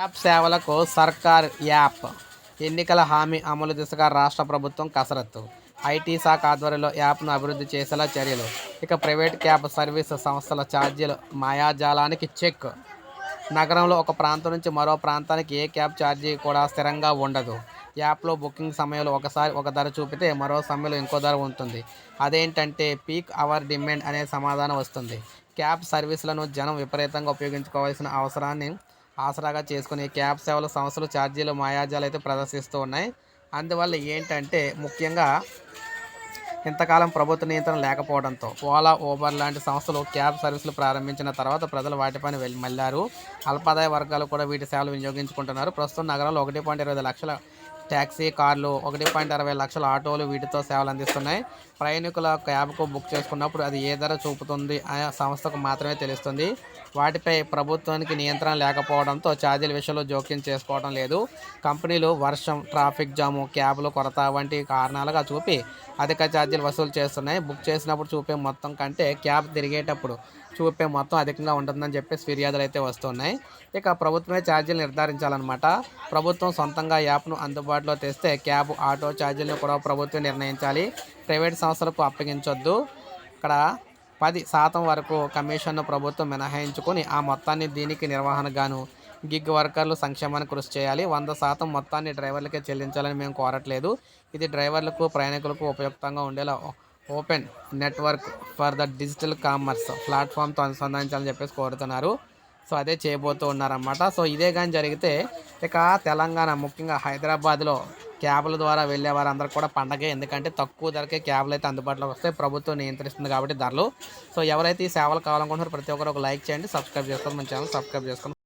App సేవలకు సర్కార్ app. ఎన్నికల హామీ అమలు దిశగా రాష్ట్ర ప్రభుత్వం కసరత్తు. ఐటీ శాఖ ఆధ్వర్యంలో యాప్ను అభివృద్ధి చేసేలా చర్యలు. ఇక ప్రైవేట్ క్యాబ్ సర్వీస్ సంస్థల ఛార్జీలు మాయాజాలానికి చెక్. నగరంలో ఒక ప్రాంతం నుంచి మరో ప్రాంతానికి ఏ క్యాబ్ ఛార్జీ కూడా స్థిరంగా ఉండదు. యాప్లో బుకింగ్ సమయంలో ఒకసారి ఒక ధర చూపితే మరో సమయంలో ఇంకో ధర ఉంటుంది. అదేంటంటే పీక్ అవర్ డిమాండ్ అనే సమాధానం వస్తుంది. క్యాబ్ సర్వీసులను జనం విపరీతంగా ఉపయోగించుకోవాల్సిన అవసరాన్ని ఆసరాగా చేసుకుని క్యాబ్ సేవల సంస్థలు ఛార్జీలు మాయాజాలు అయితే ప్రదర్శిస్తూ ఉన్నాయి. అందువల్ల ఏంటంటే ముఖ్యంగా ఇంతకాలం ప్రభుత్వ నియంత్రణ లేకపోవడంతో ఓలా ఊబర్ లాంటి సంస్థలు క్యాబ్ సర్వీసులు ప్రారంభించిన తర్వాత ప్రజలు వాటిపైన వెళ్ళి మళ్ళారు. అల్పాదాయ వర్గాలు కూడా వీటి సేవలు వినియోగించుకుంటున్నారు. ప్రస్తుతం నగరంలో ఒకటి పాయింట్ ఇరవై లక్షల ట్యాక్సీ కార్లు ఒకటి పాయింట్ అరవై లక్షల ఆటోలు వీటితో సేవలు అందిస్తున్నాయి. ప్రయాణికుల క్యాబ్కు బుక్ చేసుకున్నప్పుడు అది ఏ ధర చూపుతుంది ఆ సంస్థకు మాత్రమే తెలుస్తుంది. వాటిపై ప్రభుత్వానికి నియంత్రణ లేకపోవడంతో ఛార్జీల విషయంలో జోక్యం చేసుకోవడం లేదు. కంపెనీలు వర్షం ట్రాఫిక్ జాము క్యాబ్లు కొరత వంటి కారణాలుగా చూపి అధిక ఛార్జీలు వసూలు చేస్తున్నాయి. బుక్ చేసినప్పుడు చూపే మొత్తం కంటే క్యాబ్ తిరిగేటప్పుడు చూపే మొత్తం అధికంగా ఉంటుందని చెప్పేసి ఫిర్యాదులు అయితే వస్తున్నాయి. ఇక ప్రభుత్వమే ఛార్జీలు నిర్ధారించాలన్నమాట. ప్రభుత్వం సొంతంగా యాప్ను అందుబాటులో తెస్తే క్యాబ్ ఆటో ఛార్జీలను కూడా ప్రభుత్వం నిర్ణయించాలి. ప్రైవేట్ సంస్థలకు అప్పగించొద్దు. ఇక్కడ పది శాతం వరకు కమిషన్ను ప్రభుత్వం మినహాయించుకొని ఆ మొత్తాన్ని దీనికి నిర్వహణగాను గిగ్ వర్కర్లు సంక్షేమానికి కృషి చేయాలి. వంద శాతం మొత్తాన్ని డ్రైవర్లకే చెల్లించాలని మేము కోరట్లేదు. ఇది డ్రైవర్లకు ప్రయాణికులకు ఉపయుక్తంగా ఉండేలా open network for the digital commerce ప్లాట్ఫామ్తో అనుసంధానించాలని చెప్పేసి కోరుతున్నారు. సో అదే చేయబోతూ ఉన్నారన్నమాట. సో ఇదే కానీ జరిగితే ఇక తెలంగాణ ముఖ్యంగా హైదరాబాద్లో క్యాబ్ల ద్వారా వెళ్ళే వారందరూ కూడా పండగే. ఎందుకంటే తక్కువ ధరకే క్యాబ్లు అయితే అందుబాటులోకి వస్తాయి. ప్రభుత్వం నియంత్రిస్తుంది కాబట్టి ధరలు. సో ఎవరైతే ఈ సేవలు కావాలనుకుంటున్నారో ప్రతి ఒక్కరు ఒక లైక్ చేయండి. సబ్స్క్రైబ్ చేసుకోండి. మన ఛానల్ సబ్స్క్రైబ్ చేసుకోండి.